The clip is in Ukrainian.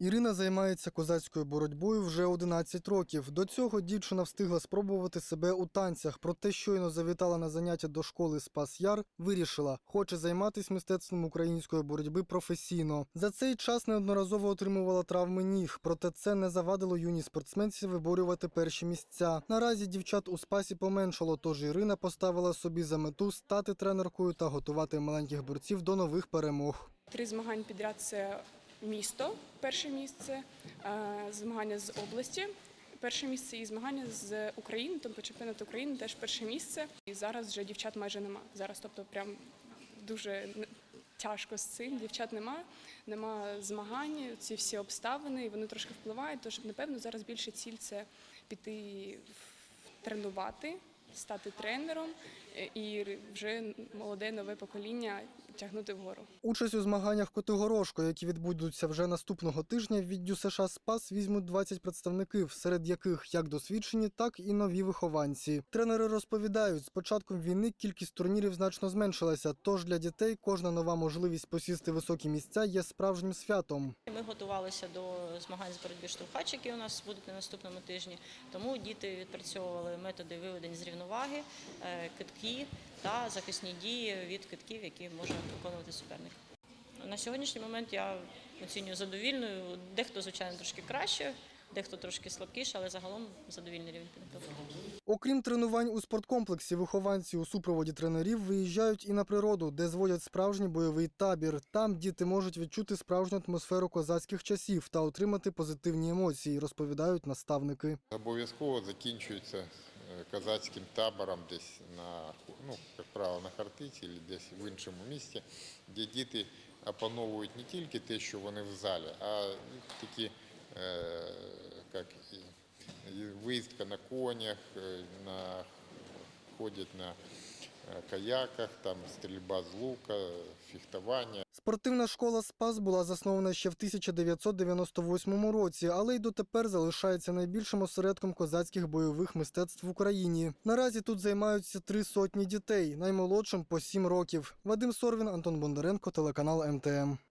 Ірина займається козацькою боротьбою вже 11 років. До цього дівчина встигла спробувати себе у танцях. Проте щойно завітала на заняття до школи Спас Яр, вирішила, хоче займатися мистецтвом української боротьби професійно. За цей час неодноразово отримувала травми ніг, проте це не завадило юній спортсменці виборювати перші місця. Наразі дівчат у спасі поменшало, тож Ірина поставила собі за мету стати тренеркою та готувати маленьких борців до нових перемог. Три змагань підряд це місто, перше місце, е, змагання з області. Перше місце і змагання з України, тобто чемпіонат України теж перше місце. І зараз вже дівчат майже нема. Зараз, тобто, прям дуже тяжко з цим. Дівчат нема, нема змагань, ці всі обставини, вони трошки впливають. Тож, напевно, зараз більше ціль це піти тренувати, стати тренером е, і вже молоде нове покоління тягнути вгору. Участь у змаганнях Котигорошко, які відбудуться вже наступного тижня, від ДЮСШ Спас візьмуть 20 представників, серед яких як досвідчені, так і нові вихованці. Тренери розповідають, з початком війни кількість турнірів значно зменшилася. Тож для дітей кожна нова можливість посісти високі місця є справжнім святом. Ми готувалися до змагань з боротьби штовхач, які у нас будуть на наступному тижні. Тому діти відпрацьовували методи виведень з рівноваги, е, китки та захисні дії від китків, які може виконувати суперник. На сьогоднішній момент я оцінюю задовільною. Дехто, звичайно, трошки краще, дехто трошки слабкіше, але загалом задовільний рівень підготовки. Окрім тренувань у спорткомплексі, вихованці у супроводі тренерів виїжджають і на природу, де зводять справжній бойовий табір. Там діти можуть відчути справжню атмосферу козацьких часів та отримати позитивні емоції, розповідають наставники. Обов'язково закінчується козацьким табором десь на, ну, як правило, на Хартиці або десь в іншому місці, де діти опановують не тільки те, що вони в залі, а такі е, як, виїздка на конях, е, на, ходять на е, каяках, там стрільба з лука, фехтування. Спортивна школа Спас була заснована ще в 1998 році, але й дотепер залишається найбільшим осередком козацьких бойових мистецтв в Україні. Наразі тут займаються три сотні дітей, наймолодшим по сім років. Вадим Сорвін, Антон Бондаренко, телеканал МТМ.